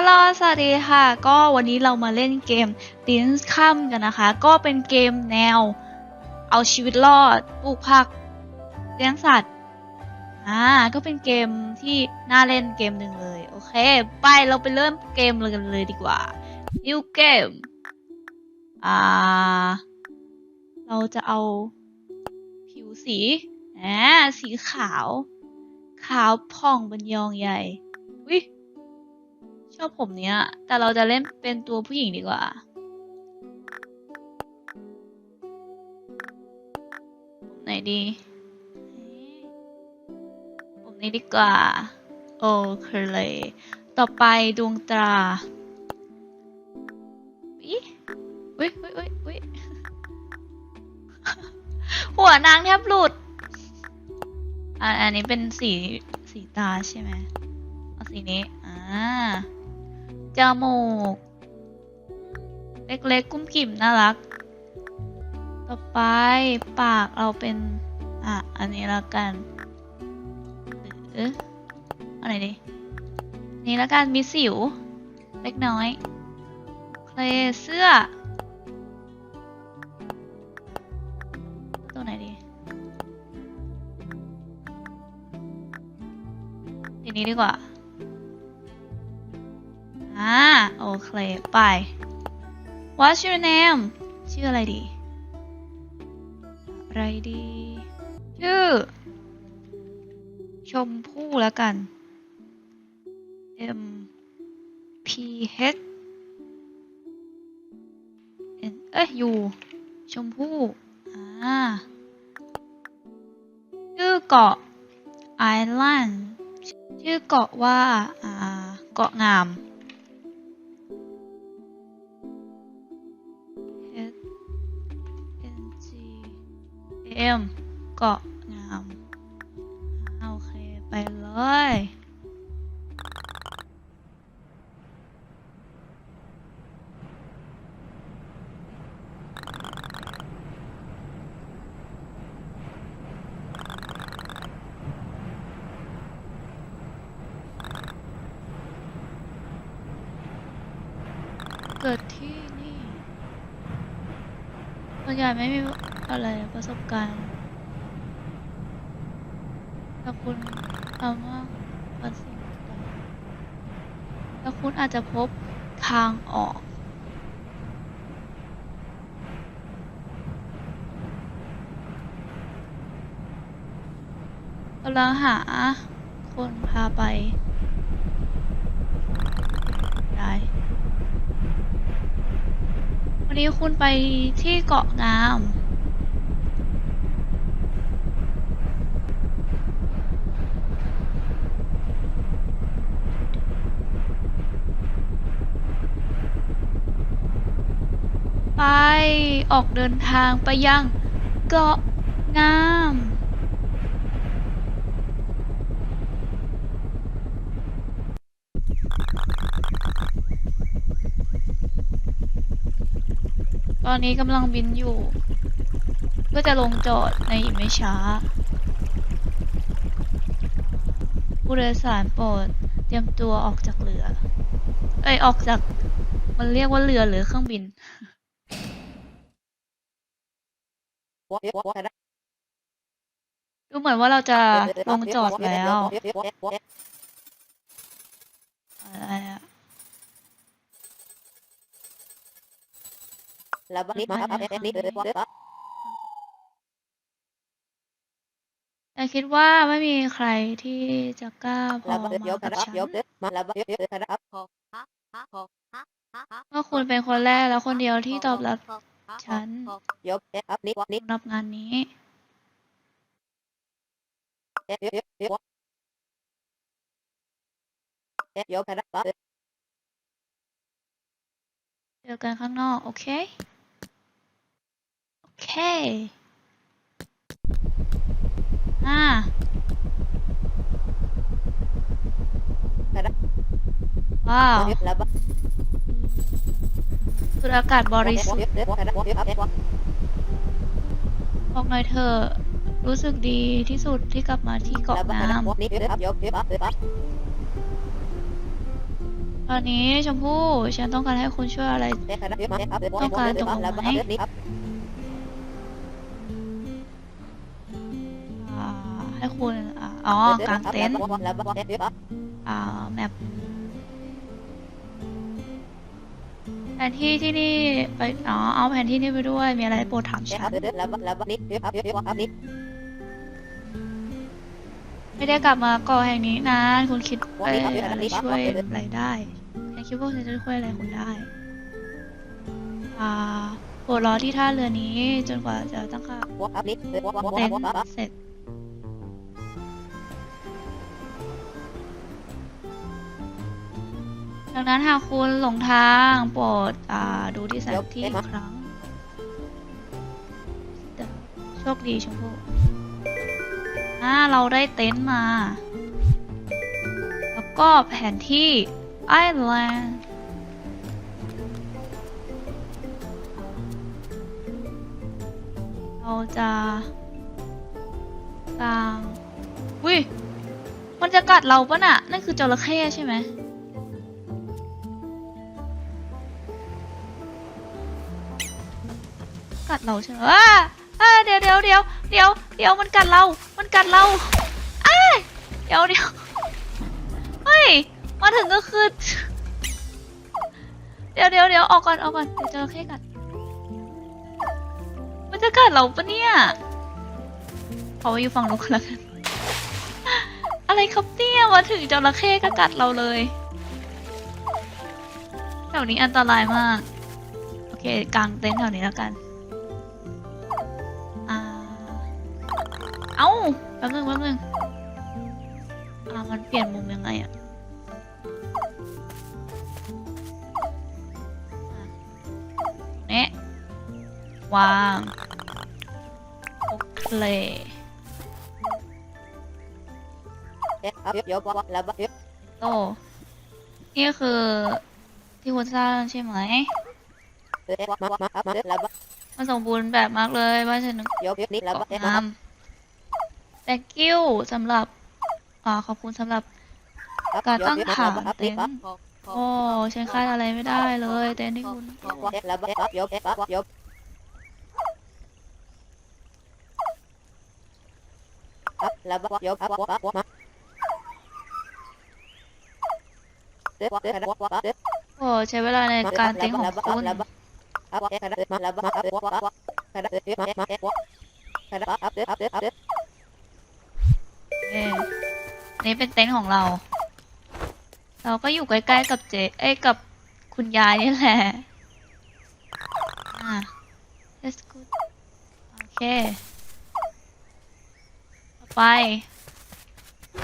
ฮัลโหล สวัสดีค่ะ ก็วันนี้เรามาเล่นเกม t i n s ค่ำกันนะคะ ก็เป็นเกมแนว เอาชีวิตรอด ปลูกผัก เลี้ยงสัตว์ อ่า ก็เป็นเกมที่น่าเล่นเกมหนึ่งเลย โอเค ไป เราไปเริ่มเกมเลยกันเลยดีกว่า new game อ่า เราจะเอาผิวสีอ่าสีขาว ขาวผ่องเป็นยองใหญ่วิ ชอบผมเนี้ย แต่เราจะเล่นเป็นตัวผู้หญิงดีกว่า ไหนดี ผมนี้ดีกว่า โอเคเลย ต่อไปดวงตราวิวิวิวิวิหัวนางแทบหลุดอ่าอันนี้เป็นสีสีตาใช่ไหมเอาสีนี้ อ่า จมูก เล็กๆ กุ้มกิ่มน่ารัก ต่อไปปากเราเป็น อะ อันนี้แล้วกันหรืออันไหนดี นี่แล้วกันมีสิว เล็กน้อย เคลเสื้อ ตัวไหนดีทีนี้ดีกว่า อ่าโอเค ไป What's your name ชื่ออะไรดี อะไรดี ชื่อ ชมพู่แล้วกัน M P H N เอ้ย U ชมพู่ อ่า ชื่อเกาะ Island ชื่อเกาะว่า อ่า เกาะงาม M เกาะงามโอเค ไปเลยเกิดที่นี่ส่วนใหญ่ไม่มี อะไรประสบการณ์แต่คุณสามาประสิ่งต่างๆแล้วคุณอาจจะพบทางออก กำลังหาคนพาไปได้วันนี้คุณไปที่เกาะงาม ไป ออกเดินทางไปยังเกาะงามตอนนี้กำลังบินอยู่เพื่อจะลงจอดในอีกไม่ช้า ผู้โดยสารโปรดเตรียมตัวออกจากเรือ เอ้ย ออกจาก มันเรียกว่าเรือหรือเครื่องบิน ดูเหมือนว่าเราจะลงจอดแล้วอะไรอะแต่คิดว่าไม่มีใครที่จะกล้าพอมากับฉันเมื่อคุณเป็นคนแรกและคนเดียวที่ตอบรับ ฉันสำหรับงานนี้เจอกันข้างนอก โอเค โอเคอ่าว้าว สูดอากาศบริสุทธิ์บอกหน่อยเถอะรู้สึกดีที่สุดที่กลับมาที่เกาะน้ำตอนนี้ชมพู่ฉันต้องการให้คุณช่วยอะไร ต้องการตรงไหนอ่าให้คุณอ่าอ๋อกางเต็นท์อ่าแมป แผนที่ที่นี่ไปอ๋อเอาแผนที่นี่ไปด้วยมีอะไรโปรดถามฉันไม่ได้กลับมาเกาะแห่งนี้นานคุณคิดว่าอะไรช่วยอะไรได้ฉันคิดว่าฉันจะช่วยอะไรคุณได้อ่าโปรดรอที่ท่าเรือนี้ จนกว่าจะตั้งค่าเต็นท์เสร็จ ดังนั้นหากคุณหลงทางโปรดอ่าดูที่แผนที่อีกครั้ง โชคดีชมพู่อ่าเราได้เต็นท์มา แล้วก็แผนที่ไอแลนด์เราจะกางวิมันจะกัดเราปะน่ะ นั่นคือจระเข้ใช่ไหม กัดเราใช่ไหมอ่าอ่าเดี๋ยวเดี๋ยวเดี๋ยวเดี๋ยวเดี๋ยวมันกัดเรา มันกัดเราอ้าเดี๋ยวเดี๋ยวเฮ้ย มาถึงก็คือ เดี๋ยวเดี๋ยวเดี๋ยวออกก่อนออกก่อน เดี๋ยวจระเข้กัด มันจะกัดเราปะเนี่ยขอไปอยู่ฝั่งนู้นก่อนแล้วกัน อะไรครับเนี่ยมาถึงจระเข้ก็กัดเราเลยแถวนี้อันตรายมาก โอเคกางเต็นท์แถวนี้แล้วกัน แป๊บนึงแป๊บนึงอ่ามันเปลี่ยนมุมยังไงอะอะเนะวางโอเคโตนี่คือที่คุณสร้างใช่ไหมมันสมบูรณ์แบบมากเลยบ้านฉันนึกเกาะน้ำ thank you สำหรับอ่าขอบคุณสำหรับ การตั้งฐานเต็นท์โอ้ฉันคาดอะไรไม่ได้เลยเต็นท์ที่คุณโอ้ใช้เวลาในการเต็นท์ของคุณ เนนี้เป็นเต็นท์ของเรา เราก็อยู่ใกล้ๆกับเจ เอ้ยกับคุณยายนี่แหละ อ่า let's go โอเค ต่อไป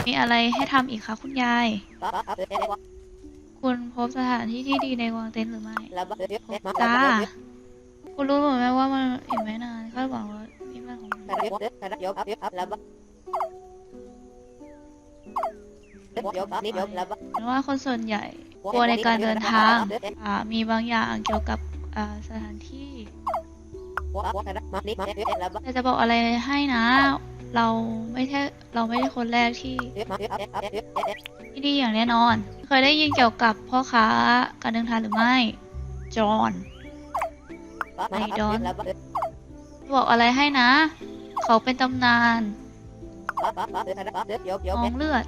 มีอะไรให้ทำอีกคะคุณยาย คุณพบสถานที่ที่ดีในวางเต็นท์หรือไม่จ้า คุณรู้ไหมว่ามันอีกไม่นานคาดหวังว่าพี่บ้านของ คุณว่าคนส่วนใหญ่กลัวในการเดินทางอ่ามีบางอย่างเกี่ยวกับอ่าสถานที่แต่จะบอกอะไรให้นะ เราไม่ใช่เราไม่ใช่คนแรกที่ที่ดีอย่างแน่นอน เคยได้ยินเกี่ยวกับพ่อค้าการเดินทางหรือไม่จอห์นบอกอะไรให้นะ เขาเป็นตำนานมองเลือด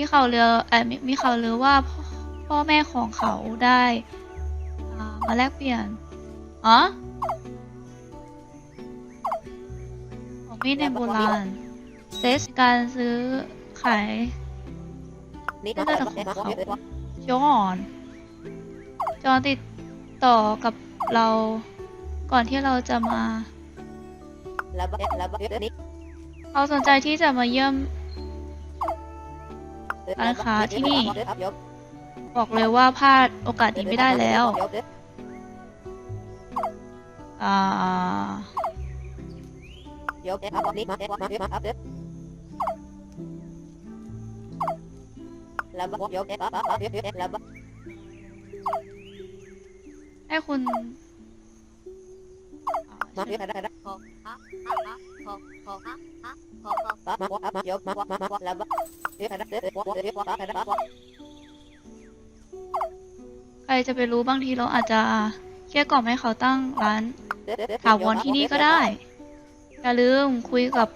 มีข่าวเรือเอ่อมีมีข่าวลือว่าพ่อพ่อแม่ของเขาได้อ่ามาแลกเปลี่ยนอ๋อของมีดในโบราณเซสการซื้อขายจอห์นจอห์นติดต่อกับเราก่อนที่เราจะมาเขาสนใจที่จะมาเยี่ยม ร้านค้าที่นี่ บอกเลยว่าพลาดโอกาสนี้ไม่ได้แล้ว อ่าให้คุณอ่าจะไปรู้บางทีเราอาจจะเกลี้ยกล่อมให้เขาตั้งร้านถาวรที่นี่ก็ได้ อย่าลืมคุยกับ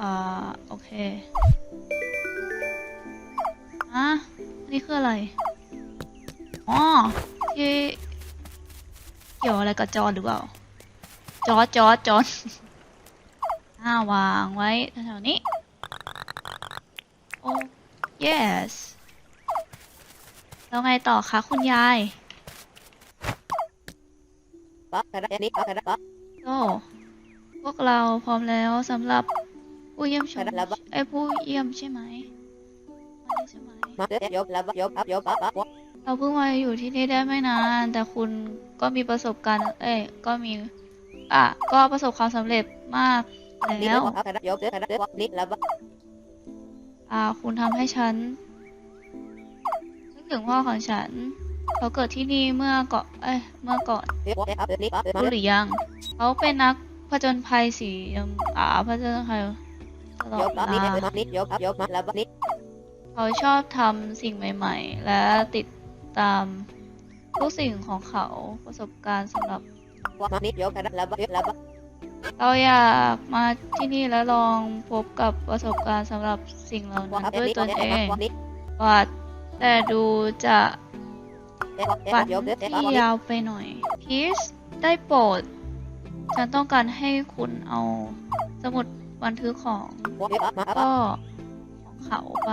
อ่าโอเคอะนี่คืออะไร อ๋อที่เกี่ยวอะไรกับจอหรือเปล่า จอจอจออ่าวางไว้แถวๆนี้ โอ้ yes แล้วไงต่อคะคุณยายก็พวกเราพร้อมแล้วสำหรับผู้เยี่ยมชมไอ้ยผู้เยี่ยมใช่ไหมมาได้ใช่ไหม เราเพิ่งมาอยู่ที่นี่ได้ไม่นาน แต่คุณก็มีประสบการณ์ เอ้ย ก็มี อะ ก็ประสบความสำเร็จมากแล้ว อาคุณทำให้ฉันนึกถึงพ่อของฉัน เขาเกิดที่นี่เมื่อก่อนเอ้ยเมื่อก่อนรู้หรือยัง เขาเป็นนักผจญภัยสีอ่าผจญภัยตลอดเวลาเขาชอบทำสิ่งใหม่ ๆ และติดตามทุกสิ่งของเขาประสบการณ์สำหรับ เราอยากมาที่นี่แล้วลองพบกับประสบการณ์สำหรับสิ่งเหล่านั้นด้วยตนเองว่าแต่ดูจะฝันที่ยาวไปหน่อยพีชได้โปรด ฉันต้องการให้คุณเอาสมุดบันทึกของก็ของเขาไป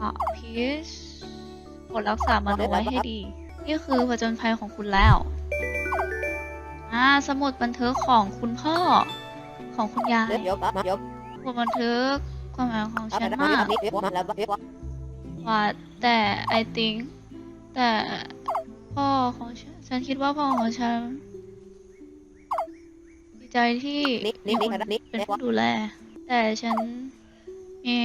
อะพีชกดรักษามันเอาไว้ให้ดี นี่คือผจญภัยของคุณแล้ว อ่าสมุดบันทึกของคุณพ่อ ของคุณยายสมุดบันทึกความหมายของฉันมากว่าแต่ I think แต่พ่อของฉันฉันคิดว่าพ่อของฉันดีใจที่มีคุณเป็นผู้ดูแล แต่ฉันมี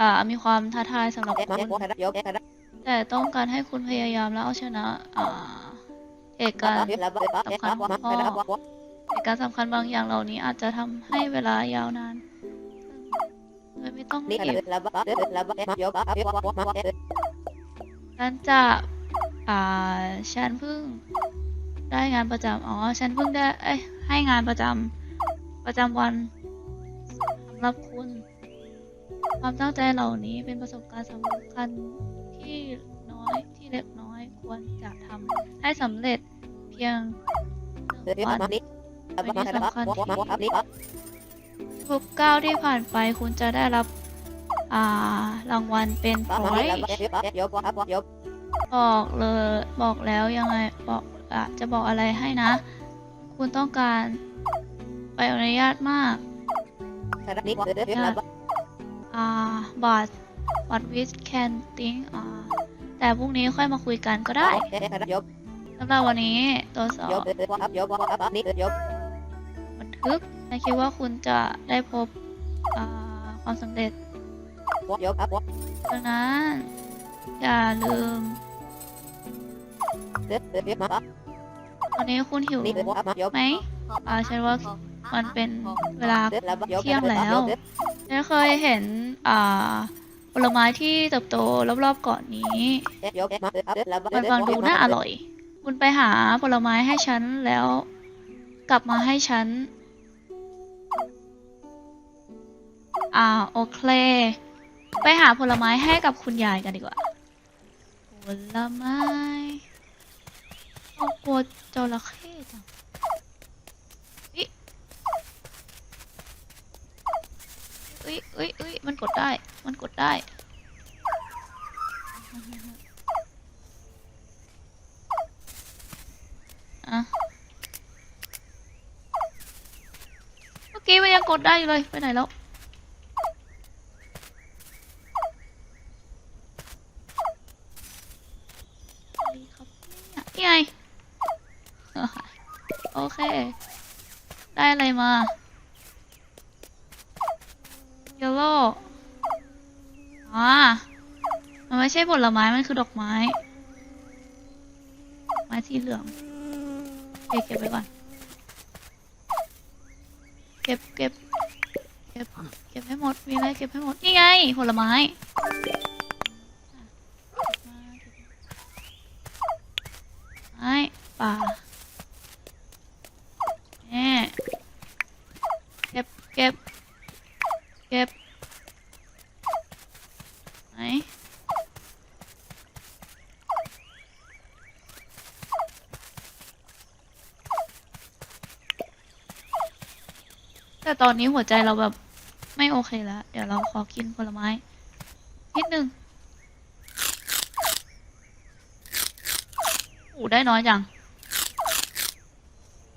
อ่ามีความท้าทายสำหรับคุณแต่ต้องการให้คุณพยายามแล้วเอาชนะอ่า เหตุการณ์เหตุการณ์สำคัญบางอย่างเหล่านี้อาจจะทำให้เวลายาวนานโดยไม่ต้องรีบฉันจะอ่าฉันเพิ่งได้งานประจำอ๋อ ฉันเพิ่งได้เอ้ยให้งานประจำประจำวันสำหรับคุณ ความตั้งใจเหล่านี้เป็นประสบการณ์สำคัญที่น้อยที่เล็กน้อยควรจะทำให้สำเร็จเพียงหนึ่งวันทุกก้าวที่ผ่านไปคุณจะได้รับ อ่ารางวัลเป็นพอยต์บอกเลยบอกแล้วยังไงบอกอะจะบอกอะไรให้นะ คุณต้องการไปอนุญาตมากอ่าบัตบัตวิสแคนติงอ่าแต่พรุ่งนี้ค่อยมาคุยกันก็ได้ สำหรับวันนี้ตัวสอบบันทึกและคิดว่าคุณจะได้พบอ่าความสำเร็จ ดังนั้น อย่าลืม วันนี้คุณหิวไหมอ่าฉันว่ามันเป็นเวลาเที่ยงแล้วฉันเคยเห็นอ่าผลไม้ที่เติบโตรอบๆเกาะนี้ มันฟังดูน่าอร่อย คุณไปหาผลไม้ให้ฉันแล้ว กลับมาให้ฉัน อ่าโอเค ไปหาผลไม้ให้กับคุณยายกันดีกว่า ผลไม้โอ้กลัวจระเข้จังอิอุ้ยอุ้ยอุ้ยมันกดได้ มันกดได้ อะเมื่อ กดได้เลย ไปไหนแล้ว นี่ไง โอเค ได้อะไรมาเยลโล่อ่ามันไม่ใช่ผลไม้ มันคือดอกไม้ ไม้สีเหลืองเคเก็บไว้ก่อน เก็บเก็บ เก็บ เก็บให้หมด มีอะไรเก็บให้หมด นี่ไง ผลไม้อะเก็บมาเก็บมาไม้ป่าแน่เก็บเก็บเก็บไหนแต่ตอนนี้หัวใจเราแบบ ไม่โอเคแล้ว เดี๋ยวเราขอกินผลไม้ นิดนึงอ้ได้น้อยจัง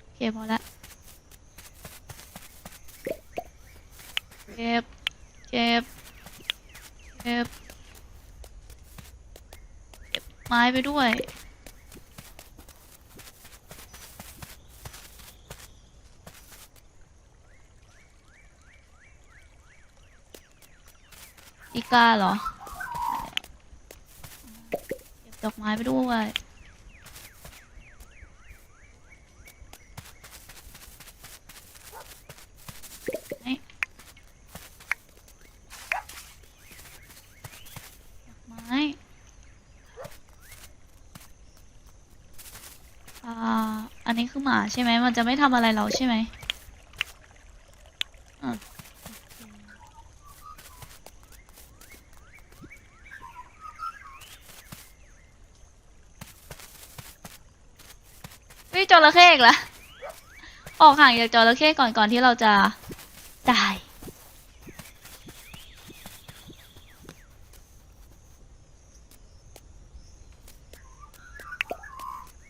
โอเคพอละเก็บ เก็บ เก็บ เก็บไม้ไปด้วย กาเหรอเก็บดอกไม้ไปด้วยดอกไม้อ่าอันนี้คือหมาใช่ไหม มันจะไม่ทำอะไรเราใช่ไหมอะโอเค เฮ้ยจระเข้อี กแล้ว ออกห่างจากจระเข้ก่อนก่อนที่เราจะตาย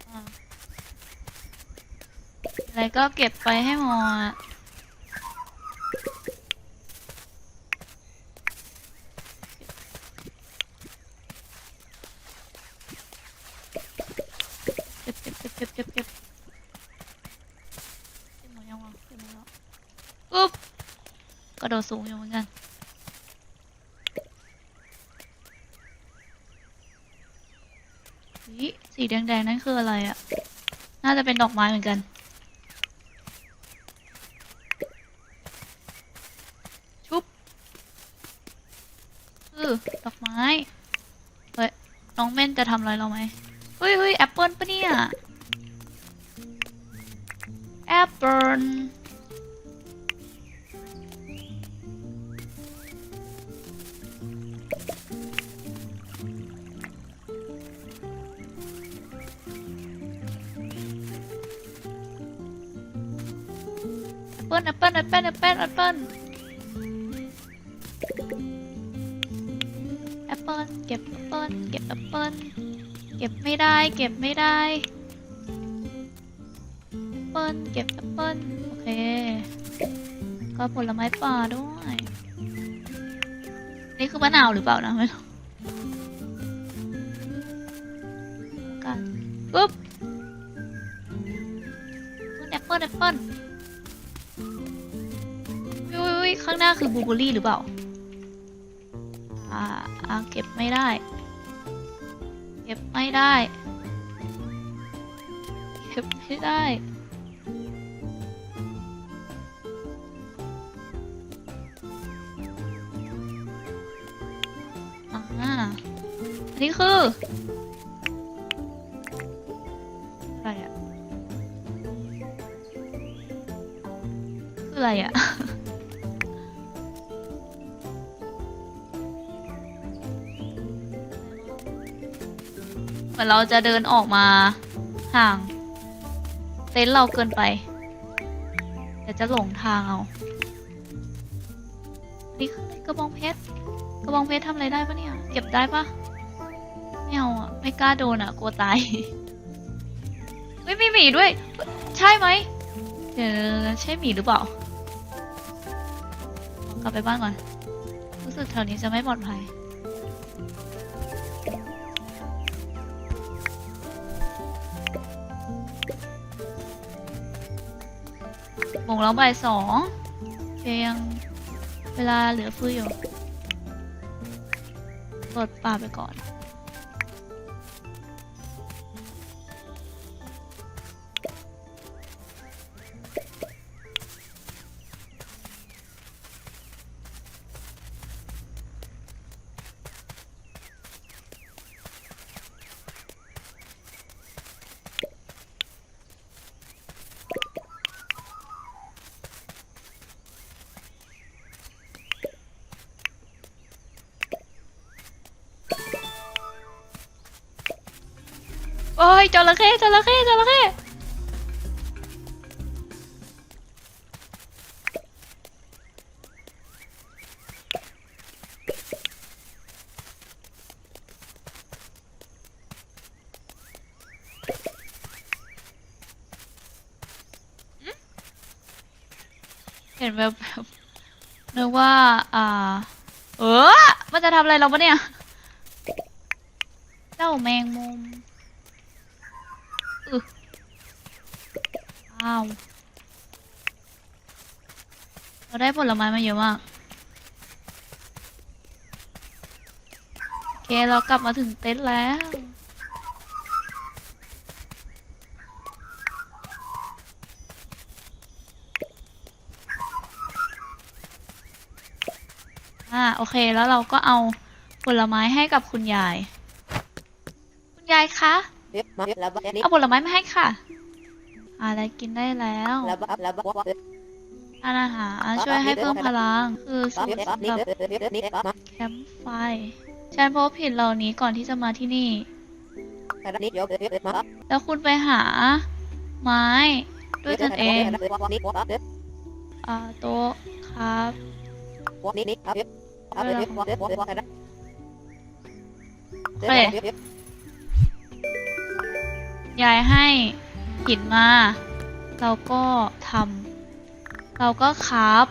อะอะไรก็เก็บไปให้หมดเก็บเก็บเก็บเก็บเก็บเก็บเก็บหมดยังวะเก็บหมดแล้วอุ๊บก ระโดดสูงอยู่เหมือนกัน สีแดงๆ นั่นคืออะไรอะ่ะ น่าจะเป็นดอกไม้เหมือนกัน ชุบคือดอกไม้ เฮ้ย น้องเม่นจะทำอะไรเราไหมเฮ้ยเฮ้ยแอปเปิลปะเนี่ย แอปเปิล เปิลแอปเปิลแอปเปิลแอปเปิลแอปเปิลแอปเปิลเก็บแอปเปิลเก็บแอปเปิลเก็บไม่ได้เก็บไม่ได้แอปเปิลเก็บแอปเปิลโอเค ก็ผลไม้ป่าด้วย นี่คือมะนาวหรือเปล่านะไม่รู้กันปุ๊บแอปเปิลแอปเปิลางหน้าคือบูเบอรี่หรือเปล่า อ่าอ่าเก็บไม่ได้ เก็บไม่ได้ เก็บไม่ได้อ่าอันนี้คืออะไรอะคืออะไรอะ มือนเราจะเดินออกมาห่างเต็นท์เราเกินไปเดี๋ยวจะหลงทางเอา นี่กระบองเพชร กระบองเพชรทำอะไรได้ปะเนี่ย เก็บได้ปะไม่เอาอะ ไม่กล้าโดนอะ กลัวตาย ไม่มีหมีด้วย ใช่ไหมเดี๋ยวใช่หมีหรือเปล่า กลับไปบ้านก่อน รู้สึกแถวนี้จะไม่ปลอดภัย มงแล้วบ่ายสองเพียงเวลาเหลือเฟืออยู่เปิดป่าไปก่อน เข้จระเข้จระเข้เห็นแบบแบบนึกว่า อ่า เออมันจะทำอะไรเราปะเนี่ย เจ้าแมงมุมอึอ้าว เราได้ผลไม้มาเยอะมาก โอเค เรากลับมาถึงเต็นท์แล้ว อ่า โอเค แล้วเราก็เอาผลไม้ให้กับคุณยาย คุณยายคะ เอาผลไม้มาให้ค่ะ อะไรกินได้แล้วทานอาหารช่วยให้เพิ่มพลัง คือสูตรสำหรับแคมป์ไฟ ฉันพบผิดเหล่านี้ก่อนที่จะมาที่นี่ แล้วคุณไปหา ไม้ ด้วยตนเองอ่าโต๊ะครับยายให้ หินมา เราก็ทำเราก็คราฟ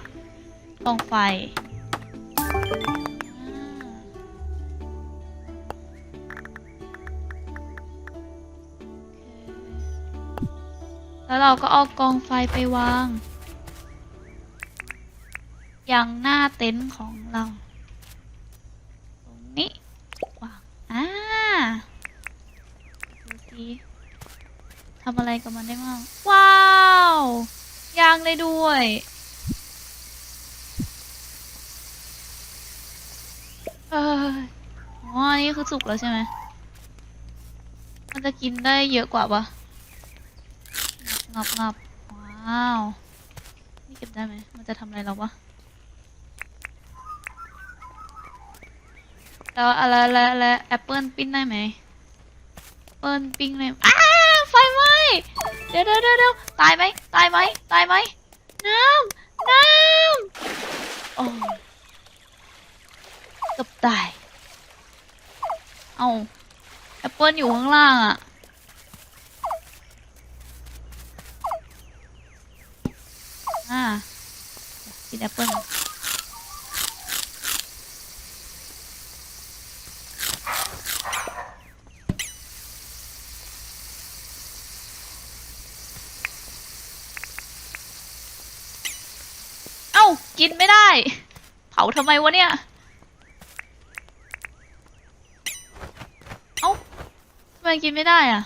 กองไฟ แล้วเราก็เอากองไฟไปวาง ยังหน้าเต็นท์ของเรา ตรงนี้วางอ่าดูสิำอะไรกับมันได้บ้าง ว้าว ยางเลยด้วย เอออ๋ออันนี่คือสุกแล้วใช่ไหม มันจะกินได้เยอะกว่าปะงับงับว้าว นี่เก็บได้ไหม มันจะทำอะไรเราปะแล้วอะไรแล้วแล้วแอปเปิลปิ้งได้ไหมแอปเปิลปิ้งได้ เดี๋ยวเดี๋ยวเดี๋ยวตายไหมตายไหมตายไหมน้ำน้ำโอ้เกือบตาย เอาแอปเปิลอยู่ข้างล่างอะอ่ากินแอปเปิล กินไม่ได้ เผาทำไมวะเนี่ย เอ้าทำไมกินไม่ได้อะ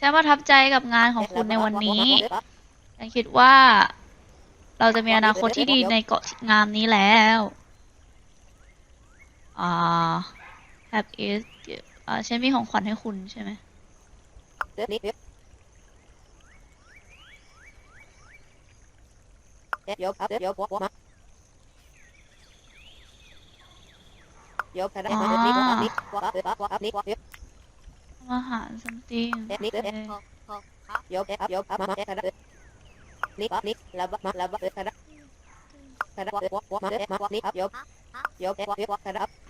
ฉันประทับใจกับงานของคุณในวันนี้ฉันคิดว่า เราจะมีอนาคตที่ดีในเกาะงานนี้แล้ว อ่า have is อ่าฉันมีของขวัญให้คุณใช่ไหมอาหาร something โอเค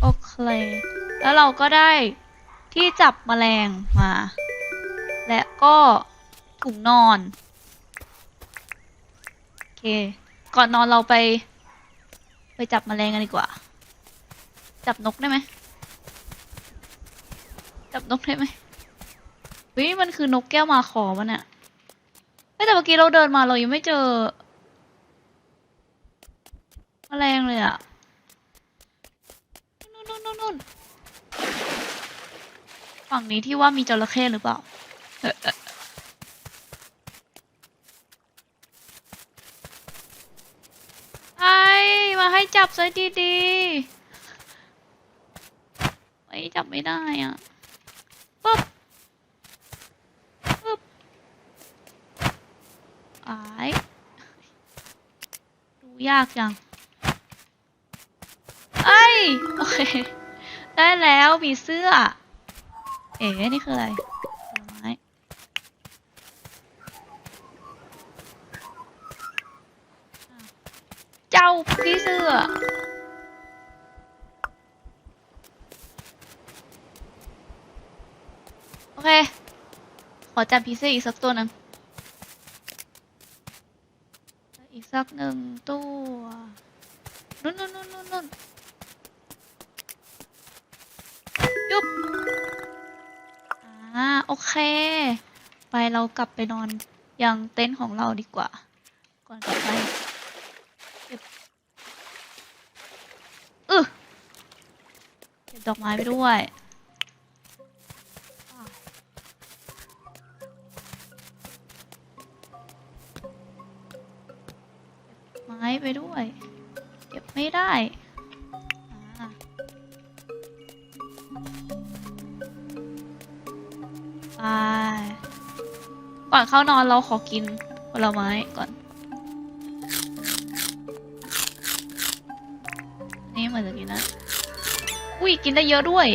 โอเค แล้วเราก็ได้ที่จับแมลงมา และก็ถุงนอน โอเค ก่อนนอนเราไป ไปจับแมลงกันดีกว่า จับนกได้ไหม จับนกได้ไหมเฮ้ยมันคือนกแก้วมาคอมันอะเฮ้ยแต่เมื่อกี้เราเดินมาเรายังไม่เจอ แรงเลยอะนู่นนู่นนู่นนู่นฝั่งนี้ที่ว่ามีจระเข้หรือเปล่าไอมาให้จับซะดีๆไม่จับไม่ได้อะปุ๊บปุ๊บไอดูยากจัง อเค ได้แล้วผีเสื้อ เอ๋นี่คืออะไรไม้เจ้าผีเสื้อโอเค ขอจับผีเสื้ออีกสักตัวหนึ่งอีกสักหนึ่งตัวนุ่นนุ่นนุ่นนุ่น นุ่นยุบอ่าโอเค ไปเรากลับไปนอนยังเต็นท์ของเราดีกว่า ก่อนกลับไปเก็บอึเก็บดอกไม้ไปด้วยไม้ไปด้วย เก็บไม่ได้ ก่อนเข้านอนเราขอกินผลไม้ก่อน นี่เหมือนจะกินนะ อุ้ยกินได้เยอะด้วย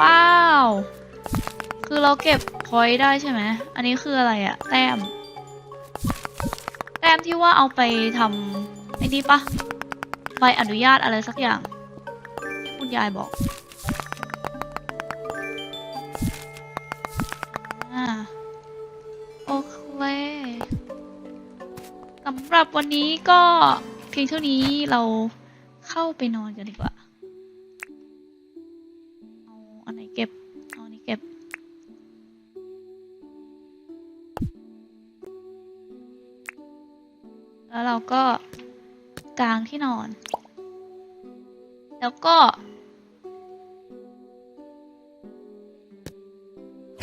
ว้าว คือเราเก็บพอยต์ได้ใช่ไหม อันนี้คืออะไรอะแต้ม แต้มที่ว่าเอาไปทำไอ้นี่ปะใบอนุญาตอะไรสักอย่างที่คุณยายบอก รับวันนี้ก็เพียงเท่านี้เราเข้าไปนอนกันดีกว่า เอาอันไหนเก็บ เอาอันนี้เก็บ แล้วเราก็กางที่นอน แล้วก็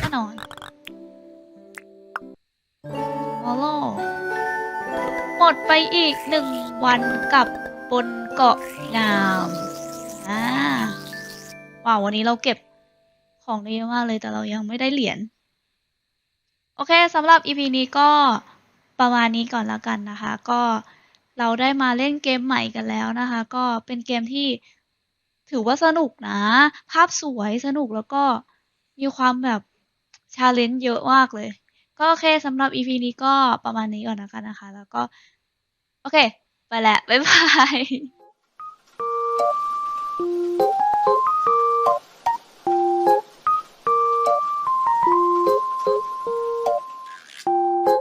ก็นอน ดไปอีกหนึ่งวันกับบนเกาะงามอ่าว้าววันนี้เราเก็บของได้เยอะมากเลยแต่เรายังไม่ได้เหรียญ โอเคสำหรับ EP นี้ก็ประมาณนี้ก่อนแล้วกันนะคะ ก็เราได้มาเล่นเกมใหม่กันแล้วนะคะ ก็เป็นเกมที่ถือว่าสนุกนะ ภาพสวยสนุกแล้วก็มีความแบบชาเลนจ์เยอะมากเลย ก็โอเคสำหรับ EP นี้ก็ประมาณนี้ก่อนแล้วกันนะคะ แล้วก็ โอเค ไปแล้ว บ๊ายบาย